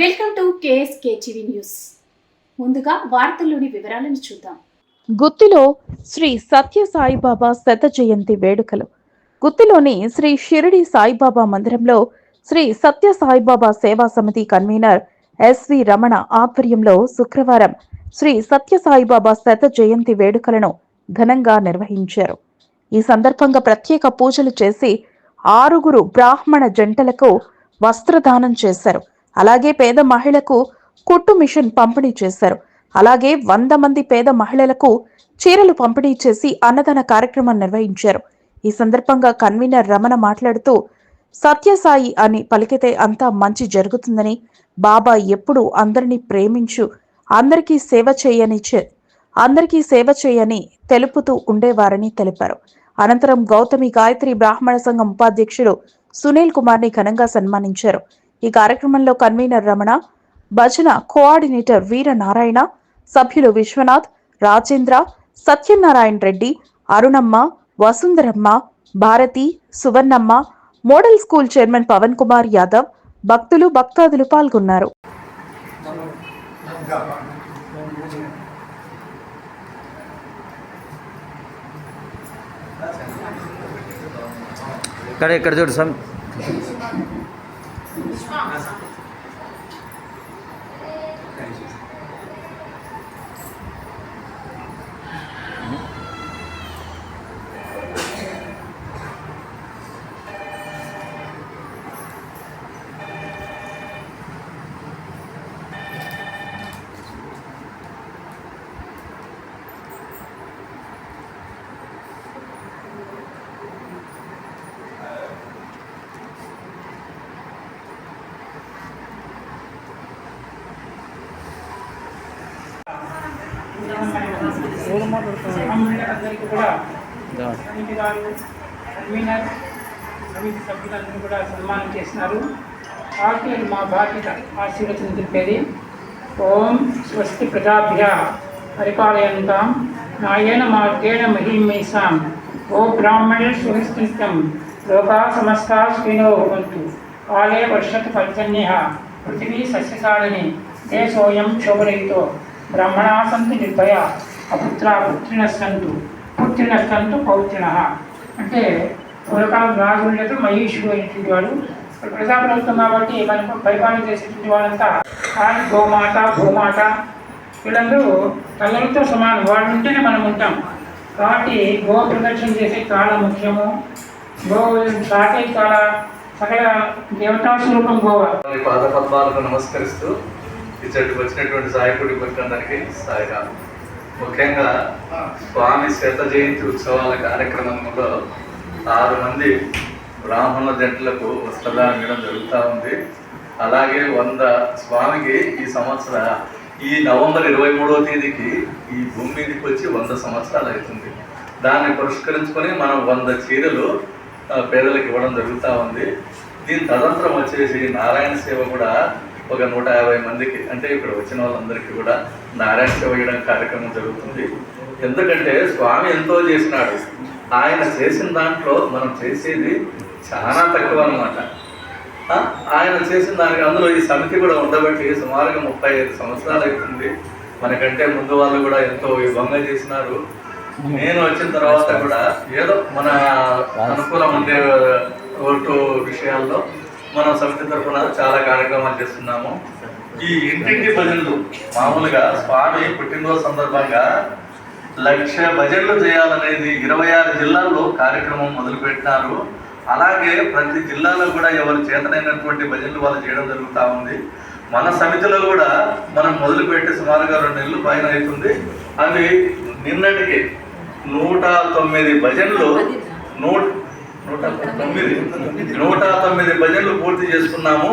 Welcome to news. ముందుగా వార్తల్లోని వివరాలను చూద్దాం. గుత్తిలో శ్రీ సత్య సాయిబాబా శత జయంతి వేడుకలు. గుత్తిలోని శ్రీ షిరిడి సాయిబాబా మందిరంలో శ్రీ సత్య సాయిబాబా సేవా సమితి కన్వీనర్ ఎస్వి రమణ ఆధ్వర్యంలో శుక్రవారం శ్రీ సత్య సాయిబాబా శత జయంతి వేడుకలను ఘనంగా నిర్వహించారు. ఈ సందర్భంగా ప్రత్యేక పూజలు చేసి ఆరుగురు బ్రాహ్మణ జంటలకు వస్త్రదానం చేశారు. అలాగే పేద మహిళకు కుట్టు మిషన్ పంపిణీ చేశారు. అలాగే వంద మంది పేద మహిళలకు చీరలు పంపిణీ చేసి అన్నదాన కార్యక్రమం నిర్వహించారు. ఈ సందర్భంగా కన్వీనర్ రమణ మాట్లాడుతూ సత్యసాయి అని పలికితే అంతా మంచి జరుగుతుందని బాబా ఎప్పుడు అందరినీ ప్రేమించు అందరికీ సేవ చేయని అందరికీ సేవ చేయని తెలుపుతూ ఉండేవారని తెలిపారు. అనంతరం గౌతమి గాయత్రి బ్రాహ్మణ సంఘం ఉపాధ్యక్షుడు సునీల్ కుమార్ని ఘనంగా సన్మానించారు. ఈ కార్యక్రమంలో కన్వీనర్ రమణ భజన కోఆర్డినేటర్ వీర నారాయణ సభ్యులు Viswanath Rajendra Satyanarayana Reddy Arunamma Vasundharamma Bharathi Suvarnamma model school chairman Pavan Kumar Yadav భక్తులు భక్తాదులు పాల్గొన్నారు. ఇక్కడ ఇక్కడ చూడు సమ్ అందరికీ కూడా సమితి కన్వీనర్ సమితి సభ్యులందరూ కూడా సన్మానం చేసినారు మా బాధ్యత ఆశీర్వచనం తెలిపేది ఓం స్వస్తి ప్రజాభ్య పరిపాలయంతాం నాయన మార్గేణ మహిమేషాం ఓ బ్రాహ్మణే సునిశ్చితం లోకా సమస్తా శ్రీనో భవంతు కాలే వర్షతు పర్జన్య పృథివీ సస్యశాలిని దేశోయం క్షోభరహితో బ్రాహ్మణా సంతి నిర్భయ అపుత్ర పుత్రిణ సంతు పుత్రిణ సంతు పౌత్రిన అంటే పూర్వకాలం రాజులతో మహేషుడు అయినటువంటి వాడు ప్రజాప్రభుత్వం కాబట్టి మనకు పరిపాలన చేసేటువంటి వాళ్ళంతా గోమాత భూమాత వీళ్ళందరూ తల్లులతో సమానం. వాళ్ళు ఉంటేనే మనం ఉంటాం. కాబట్టి గో ప్రదక్షిణ చేసే చాలా ముఖ్యము. గో సాటే చాలా సకల దేవతా స్వరూపం గోవా. వారి పాద పద్మాలకు నమస్కరిస్తూ ఇచ్చటికి వచ్చినటువంటి సాయకుడి భక్తులందరికీ సాయిరాం ముఖ్యంగా స్వామి శత జయంతి ఉత్సవాల కార్యక్రమంలో ఆరు మంది బ్రాహ్మణ జంటలకు వస్త్రదానం ఇవ్వడం జరుగుతూ ఉంది. అలాగే వంద స్వామికి ఈ సంవత్సర ఈ నవంబర్ ఇరవై మూడవ తేదీకి ఈ భూమి మీదకి వచ్చి వంద సంవత్సరాలు అవుతుంది. దాన్ని పురస్కరించుకొని మనం వంద చీరలు పేదలకు ఇవ్వడం జరుగుతూ ఉంది. దీని తదంతరం వచ్చేసి నారాయణ సేవ కూడా ఒక నూట యాభై మందికి అంటే ఇక్కడ వచ్చిన వాళ్ళందరికీ కూడా నారాయణ సేవ ఇవ్వడం కార్యక్రమం జరుగుతుంది. ఎందుకంటే స్వామి ఎంతో చేసినాడు. ఆయన చేసిన దాంట్లో మనం చేసేది చాలా తక్కువ అనమాట ఆయన చేసిన దానికి అందులో ఈ సమితి కూడా ఉండబట్టి సుమారుగా ముప్పై ఐదు సంవత్సరాలు అవుతుంది. మనకంటే ముందు వాళ్ళు కూడా ఎంతో విభంగా చేసినారు. నేను వచ్చిన తర్వాత కూడా ఏదో మన అనుకూలం ఉండే ఓటు విషయాల్లో మనం సమితి తరఫున చాలా కార్యక్రమాలు చేస్తున్నాము. ఈ ఇంటింటి భజనలు మామూలుగా స్వామి పుట్టినరోజు సందర్భంగా లక్ష భజనలు చేయాలనేది ఇరవై ఆరు జిల్లాల్లో కార్యక్రమం మొదలుపెట్టినారు. అలాగే ప్రతి జిల్లాలో కూడా ఎవరు చేతనైనటువంటి భజనలు వాళ్ళు చేయడం జరుగుతూ ఉంది. మన సమితిలో కూడా మనం మొదలుపెట్టి సుమారుగా రెండు నెలలు పైన అవుతుంది. అవి నిన్నటికి నూట తొమ్మిది భజనలు నూట నూట తొమ్మిది? నూట తొమ్మిది భజనలు పూర్తి చేసుకున్నాము.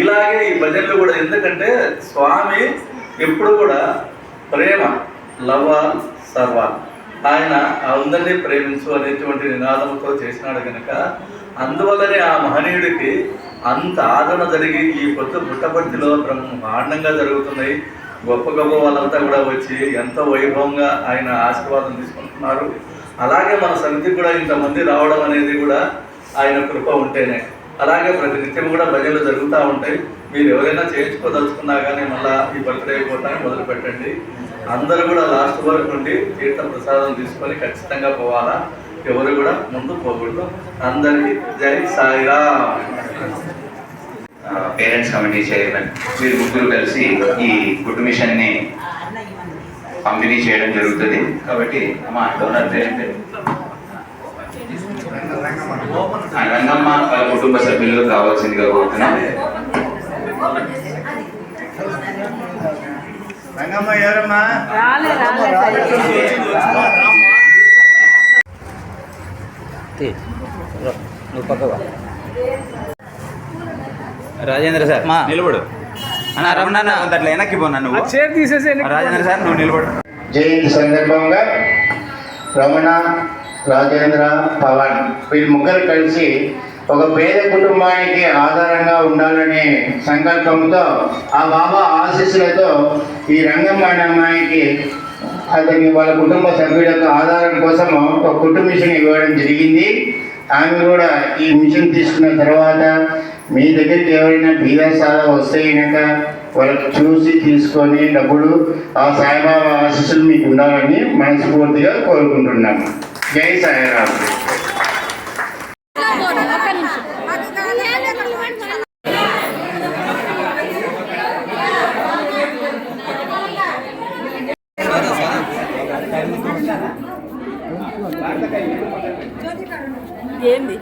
ఇలాగే ఈ భజనలు కూడా ఎందుకంటే స్వామి ఎప్పుడు కూడా ప్రేమ లవ సర్వ. ఆయన అందరినీ ప్రేమించు అనేటువంటి నినాదంతో చేసినాడు కనుక అందువల్లనే ఆ మహనీయుడికి అంత ఆదరణ జరిగి ఈ కొత్త పుట్టపర్తిలో బ్రహ్మాండంగా జరుగుతున్నాయి గొప్ప గొప్ప వాళ్ళంతా కూడా వచ్చి ఎంతో వైభవంగా ఆయన ఆశీర్వాదం తీసుకుంటున్నారు. అలాగే మన సమితికి కూడా ఇంతమంది రావడం అనేది కూడా ఆయన కృప ఉంటేనే. అలాగే ప్రతి నిత్యం కూడా భజనలు జరుగుతూ ఉంటాయి. మీరు ఎవరైనా చేయించుకోదలుచుకున్నా కానీ మళ్ళీ ఈ బర్త్డే అయిపోతానే మొదలు పెట్టండి. అందరూ కూడా లాస్ట్ వరకు ఉండి తీర్థ ప్రసాదం తీసుకొని ఖచ్చితంగా పోవాలా. ఎవరు కూడా ముందు పోకూడదు. అందరికీ జై సాయిరామ్. పేరెంట్స్ కమిటీ చైర్మన్ మీరు ముగ్గురు కలిసి ఈ ఫుడ్ మిషన్ని పంపిణీ చేయడం జరుగుతుంది. కాబట్టి అమ్మా డోనర్ పేరు? రంగమ్మ వాళ్ళ కుటుంబ సభ్యులు కావాల్సిందిగా కోరుతున్నాం. రంగమ్మ ఎవరమ్మా? రాజేంద్ర సార్ నిలబడు. అన్న రమణ అట్లా వెనక్కి పోనా నువ్వు. చైర్ తీసేసి రాజేంద్ర సార్ నువ్వు నిలబడు. జయంతి సందర్భంగా రమణ రాజేంద్ర పవన్. వీళ్ళు ముగ్గురు కలిసి ఒక పేద కుటుంబానికి ఆధారంగా ఉండాలనే సంకల్పంతో ఆ బాబా ఆశీస్సులతో ఈ రంగమ్మ అనే అమ్మాయికి అతని వాళ్ళ కుటుంబ సభ్యులకు ఆధారం కోసం ఒక కుటుంబ మిషన్ ఇవ్వడం జరిగింది. ఆమె కూడా ఈ మిషన్ తీసుకున్న తర్వాత మీ దగ్గరికి ఎవరైనా బీదాసాల వస్తే కనుక వాళ్ళకి చూసి తీసుకొని డబ్బులు ఆ సాయిబాబా ఆశీస్సులు మీకు ఉండాలని మనస్ఫూర్తిగా కోరుకుంటున్నాము జై సాయిరామ్ ఏంది?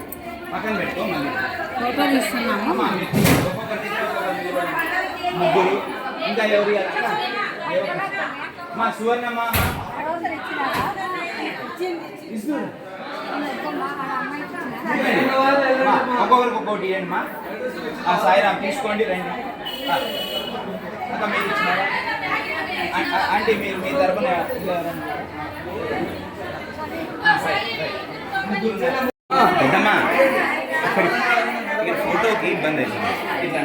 ఫోటో తీస్తున్నాము. ఇంకా ఎవరు మా సువర్ణమ్మ. ఒక్కొక్కరికి ఒక్కొక్కటి ఇవ్వండి మా ఆ సాయిరామ్ తీసుకోండి రండి అక్క మీరు ఇచ్చినారా ఆ- మీరు మీ తరపున పెద్దమ్మా అక్కడికి ఇక్కడ ఫోటోకి ఇబ్బంది అవుతుంది ఇట్లా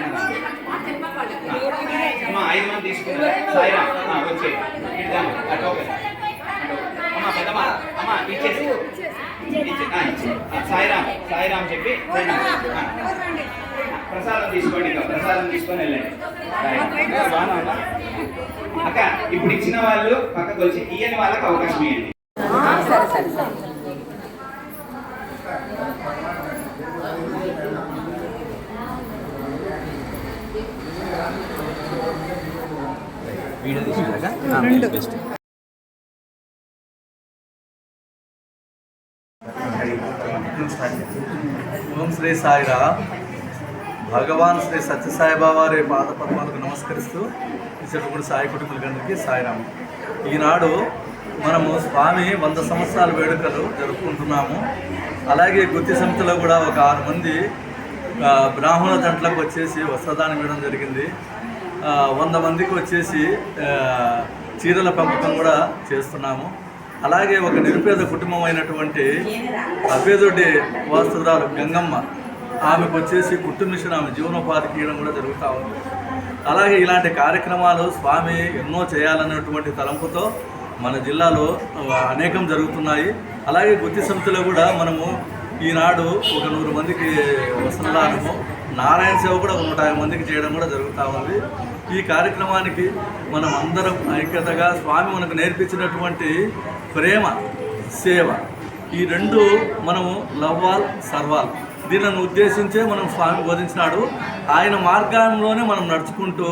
అమ్మా ఐదు మంది తీసుకున్నారు సాయిరామ్ వచ్చే ఇట్లా అట్లా ఓకే. అమ్మా పెద్దమ్మ అమ్మా ఇచ్చేసి సాయిరామ్ సాయిరామ్ చెప్పి. ప్రసాదం తీసుకోండి ప్రసాదం తీసుకొని వెళ్ళండి? అక్క ఇప్పుడు ఇచ్చిన వాళ్ళు పక్కకు వచ్చి ఇయ్యని వాళ్ళకి అవకాశం ఇవ్వండి సరే సరే సరే వీడియో తీసుకున్నాక బెస్ట్ ఓం శ్రీ సాయిరా భగవాన్ శ్రీ సత్యసాయిబాబా వారి పాద పద్మాలకు నమస్కరిస్తూ ఇచ్చటప్పుడు సాయి కుటుంబీకులందరికీ సాయిరాము. ఈనాడు మనము స్వామి వంద సంవత్సరాల వేడుకలు జరుపుకుంటున్నాము. అలాగే గుత్తి సమితిలో కూడా ఒక ఆరు మంది బ్రాహ్మణ దంట్లకు వచ్చేసి వస్త్రదానం ఇవ్వడం జరిగింది. వంద మందికి వచ్చేసి చీరల పెంపకం కూడా చేస్తున్నాము. అలాగే ఒక నిరుపేద కుటుంబం అయినటువంటి అభ్యదుడి వాస్తురాలు గంగమ్మ. ఆమెకు వచ్చేసి కుట్టు మిషన్ ఆమె జీవనోపాధికి ఇవ్వడం కూడా జరుగుతూ ఉంది. అలాగే ఇలాంటి కార్యక్రమాలు స్వామి ఎన్నో చేయాలన్నటువంటి తలంపుతో మన జిల్లాలో అనేకం జరుగుతున్నాయి. అలాగే గుత్తి సమితిలో కూడా మనము ఈనాడు ఒక నూరు మందికి వస్త్రదానము నారాయణ సేవ కూడా నూట యాభై మందికి చేయడం కూడా జరుగుతూ ఉంది. ఈ కార్యక్రమానికి మనం అందరం ఐక్యతగా స్వామి మనకు నేర్పించినటువంటి ప్రేమ సేవ. ఈ రెండు మనము లవ్వాల్ సర్వాల్ దీనిని ఉద్దేశించే మనం స్వామి బోధించినాడు. ఆయన మార్గంలోనే మనం నడుచుకుంటూ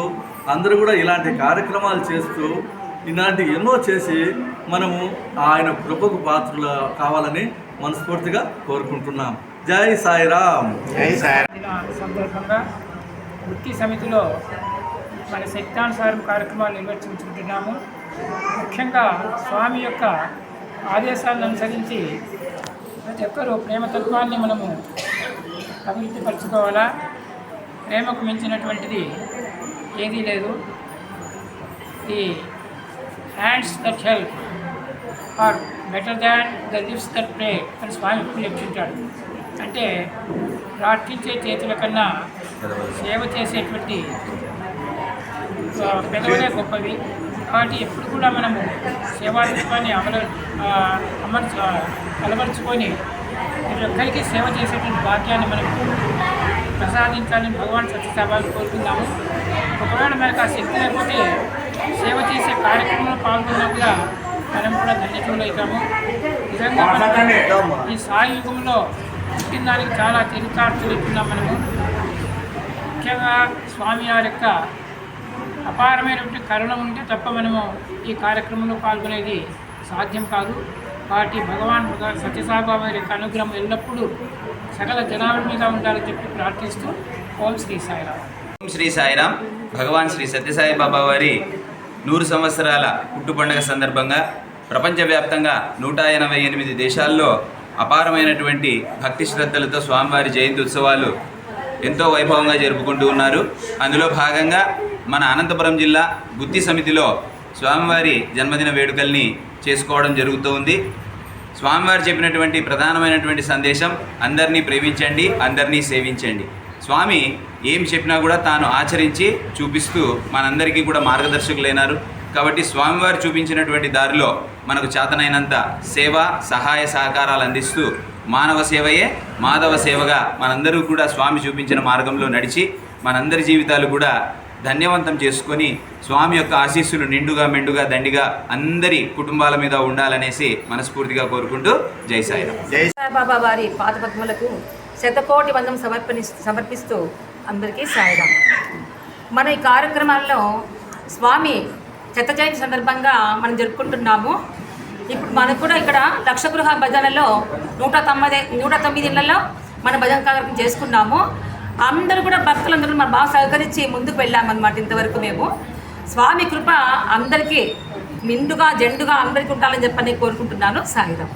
అందరూ కూడా ఇలాంటి కార్యక్రమాలు చేస్తూ ఇలాంటి ఎన్నో చేసి మనము ఆయన కృపకు పాత్రలు కావాలని మనస్ఫూర్తిగా కోరుకుంటున్నాం. జై సాయిరామ్. జై సాయి సందర్భంగా వృత్తి సమితిలో మన శక్తానుసారం కార్యక్రమాలు నిర్వర్తించుకుంటున్నాము ముఖ్యంగా స్వామి యొక్క ఆదేశాలను అనుసరించి ప్రతి ఒక్కరూ ప్రేమతత్వాన్ని మనము అభివృద్ధిపరచుకోవాలా? ప్రేమకు మించినటువంటిది ఏదీ లేదు. The hands that help are better than the lips that pray అని స్వామి ఎప్పుడు చెప్తుంటాడు. అంటే ప్రార్థించే చేతుల కన్నా సేవ చేసేటువంటి పెదవులే గొప్పవి. కాబట్టి ఎప్పుడు కూడా మనము సేవాతత్వాన్ని అమలు అమర్చ అలవరుచుకొని ప్రతి ఒక్కరికి సేవ చేసేటువంటి భాగ్యాన్ని మనకు ప్రసాదించాలని భగవాన్ సత్యసాబాన్ని కోరుకుందాము. ఒకవేళ మనకు ఆ శక్తి లేకపోతే సేవ చేసే కార్యక్రమంలో పాల్గొన్నప్పుగా మనం కూడా ధన్యతలు అవుతాము. నిజంగా మనము ఈ సాయి యుగంలో పుట్టిన దానికి చాలా చరితార్థులున్నాం మనము. ముఖ్యంగా స్వామివారి యొక్క అపారమైనటువంటి కరుణ ఉంటే తప్ప మనము ఈ కార్యక్రమంలో పాల్గొనేది సాధ్యం కాదు. కాబట్టి భగవాన్ సత్యసాయిబాబా యొక్క అనుగ్రహం ఎల్లప్పుడూ సకల జనాల మీద ఉండాలని చెప్పి ప్రార్థిస్తూ ఓం శ్రీ సాయిరామ్. ఓం శ్రీ సాయిరామ్. భగవాన్ శ్రీ సత్యసాయి బాబా వారి నూరు సంవత్సరాల పుట్టు పండుగ సందర్భంగా ప్రపంచవ్యాప్తంగా నూట ఎనభై ఎనిమిది దేశాల్లో అపారమైనటువంటి భక్తి శ్రద్ధలతో స్వామివారి జయంతి ఉత్సవాలు ఎంతో వైభవంగా జరుపుకుంటూ ఉన్నారు. అందులో భాగంగా మన అనంతపురం జిల్లా గుత్తి సమితిలో స్వామివారి జన్మదిన వేడుకల్ని చేసుకోవడం జరుగుతూ ఉంది. స్వామివారు చెప్పినటువంటి ప్రధానమైనటువంటి సందేశం అందరినీ ప్రేమించండి అందరినీ సేవించండి. స్వామి ఏం చెప్పినా కూడా తాను ఆచరించి చూపిస్తూ మనందరికీ కూడా మార్గదర్శకులైనారు. కాబట్టి స్వామివారు చూపించినటువంటి దారిలో మనకు చేతనైనంత సేవ సహాయ సహకారాలు అందిస్తూ మానవ సేవయే మాధవ సేవగా మనందరూ కూడా స్వామి చూపించిన మార్గంలో నడిచి మనందరి జీవితాలు కూడా ధన్యవంతం చేసుకొని స్వామి యొక్క ఆశీస్సులు నిండుగా మెండుగా దండిగా అందరి కుటుంబాల మీద ఉండాలనేసి మనస్ఫూర్తిగా కోరుకుంటూ జై సాయిరామ్. సాయిబాబా వారి పాదపద్మలకు శతకోటి వందం సమర్పణి సమర్పిస్తూ అందరికీ సాయిరాం మన ఈ కార్యక్రమాల్లో స్వామి చెత్త జయంతి సందర్భంగా మనం జరుపుకుంటున్నాము. ఇప్పుడు మనకు కూడా ఇక్కడ లక్ష గృహ భజనలో నూట తొమ్మిది నూట తొమ్మిది ఇళ్ళలో మన భజన కార్యక్రమం చేసుకున్నాము. అందరూ కూడా భక్తులందరూ మనం బాగా సహకరించి ముందుకు వెళ్ళామన్నమాట ఇంతవరకు మేము. స్వామి కృప అందరికీ నిండుగా జెండుగా అందరికీ ఉండాలని చెప్పని కోరుకుంటున్నాను. సాయిరాం